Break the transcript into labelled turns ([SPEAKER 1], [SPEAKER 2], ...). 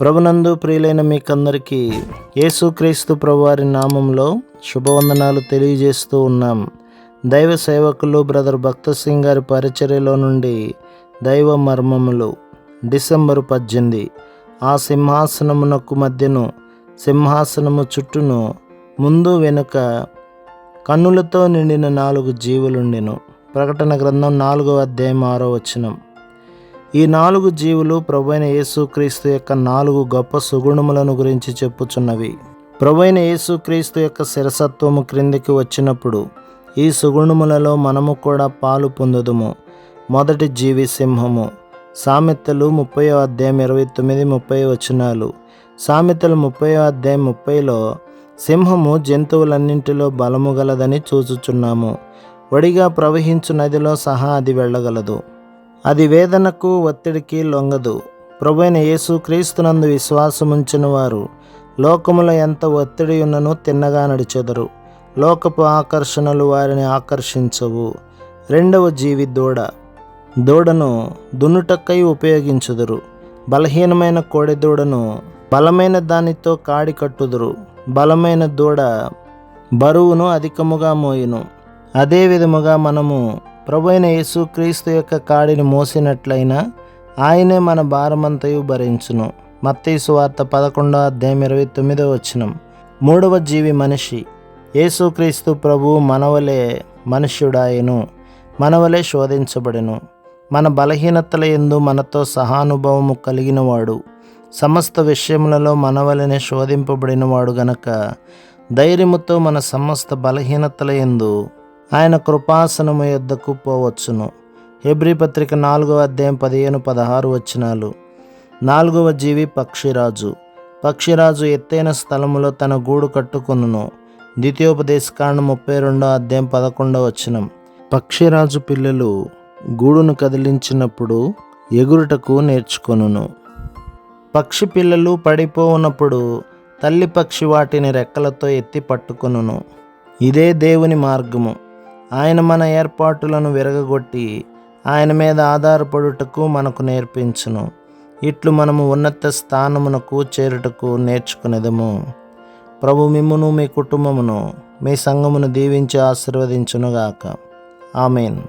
[SPEAKER 1] ప్రభునందు ప్రియులైన మీకందరికీ యేసుక్రీస్తు ప్రభువారి నామంలో శుభవందనాలు తెలియజేస్తూ ఉన్నాం. దైవ సేవకులు బ్రదర్ భక్త సింగ్ గారి పరిచర్యలో నుండి దైవ మర్మములు డిసెంబరు పద్దెనిమిది. ఆ సింహాసనమునకు మధ్యను సింహాసనము చుట్టూను ముందు వెనుక కన్నులతో నిండిన నాలుగు జీవులుండెను. ప్రకటన గ్రంథం నాలుగో అధ్యాయం ఆరో వచనం. ఈ నాలుగు జీవులు ప్రభైన యేసుక్రీస్తు యొక్క నాలుగు గొప్ప సుగుణములను గురించి చెప్పుచున్నవి. ప్రభైన యేసుక్రీస్తు యొక్క శిరసత్వము క్రిందికి వచ్చినప్పుడు ఈ సుగుణములలో మనము కూడా పాలు పొందుదుము. మొదటి జీవి సింహము. సామెతలు ముప్పై అధ్యాయం ఇరవై తొమ్మిది ముప్పై వచనాలు. సామెతలు ముప్పై అధ్యాయం ముప్పైలో సింహము జంతువులన్నింటిలో బలము గలదని చూచుచున్నాము. వడిగా ప్రవహించు నదిలో సహా అది వెళ్ళగలదు. అది వేదనకు ఒత్తిడికి లొంగదు. ప్రభువైన యేసు క్రీస్తునందు విశ్వాసముంచిన వారు లోకములో ఎంత ఒత్తిడి ఉన్ననూ తిన్నగా నడిచెదరు. లోకపు ఆకర్షణలు వారిని ఆకర్షించవు. రెండవ జీవి దూడ. దూడను దున్నుటక్కై ఉపయోగించుదురు. బలహీనమైన కోడి దూడను బలమైన దానితో కాడి కట్టుదురు. బలమైన దూడ బరువును అధికముగా మోయును. అదే విధముగా మనము ప్రభైన యేసుక్రీస్తు యొక్క కాడిని మోసినట్లయినా ఆయనే మన భారమంతయు భరించును. మత్తీసు వార్త పదకొండో అధ్యాయం ఇరవై తొమ్మిదో వచనం. మూడవ జీవి మనిషి. యేసుక్రీస్తు ప్రభు మనవలే మనుష్యుడాయను. మనవలే శోధించబడెను. మన బలహీనతల ఎందు మనతో సహానుభవము కలిగినవాడు. సమస్త విషయములలో మనవలనే శోధింపబడినవాడు గనక ధైర్యముతో మన సమస్త బలహీనతల ఎందు ఆయన కృపాసనము యొద్దకు పోవచ్చును. హెబ్రి పత్రిక నాలుగవ అధ్యాయం పదిహేను పదహారు వచనాలు. నాలుగవ జీవి పక్షిరాజు. పక్షిరాజు ఎత్తైన స్థలములో తన గూడు కట్టుకొనును. ద్వితీయోపదేశకాండ ముప్పై రెండో అధ్యాయం పదకొండవ వచనం. పక్షిరాజు పిల్లలు గూడును కదిలించినప్పుడు ఎగురుటకు నేర్చుకొనును. పక్షి పిల్లలు పడిపోవునప్పుడు తల్లి పక్షి వాటిని రెక్కలతో ఎత్తి పట్టుకొనును. ఇదే దేవుని మార్గము. ఆయన మన ఏర్పాటులను విరగగొట్టి ఆయన మీద ఆధారపడుటకు మనకు నేర్పించును. ఇట్లు మనము ఉన్నత స్థానమునకు చేరుటకు నేర్చుకునేదము. ప్రభు మిమ్మును మీ కుటుంబమును మీ సంఘమును దీవించి ఆశీర్వదించునుగాక. ఆమెన్.